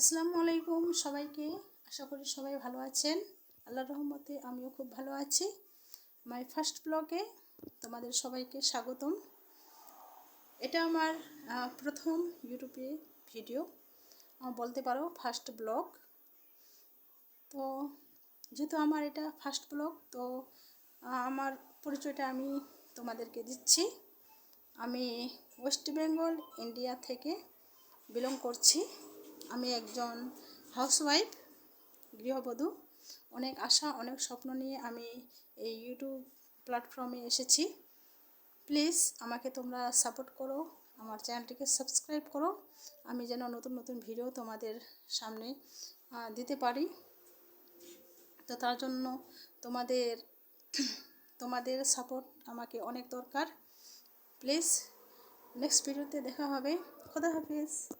আসসালামু আলাইকুম সবাইকে। আশা করি সবাই ভালো আছেন। আল্লাহর রহমতে আমিও খুব ভালো আছি। মাই ফার্স্ট ব্লগে তোমাদের সবাইকে স্বাগতম। এটা আমার প্রথম ইউটিউবে ভিডিও। বলতে পারো ফার্স্ট ব্লগ। তো যেহেতু আমার এটা ফার্স্ট ব্লগ, তো আমার পরিচয়টা আমি তোমাদেরকে দিচ্ছি। আমি ওয়েস্ট বেঙ্গল, ইন্ডিয়া থেকে বিলং করছি। আমি একজন হাউসওয়াইফ গৃহবধূ। অনেক আশা, অনেক স্বপ্ন নিয়ে আমি এই ইউটিউব প্ল্যাটফর্মে এসেছি। প্লিজ আমাকে তোমরা সাপোর্ট করো, আমার চ্যানেলটিকে সাবস্ক্রাইব করো। আমি যেন নতুন নতুন ভিডিও তোমাদের সামনে দিতে পারি। তো তার জন্য তোমাদের তোমাদের সাপোর্ট আমাকে অনেক দরকার। প্লিজ নেক্সট ভিডিওতে দেখা হবে। খোদা হাফিজ।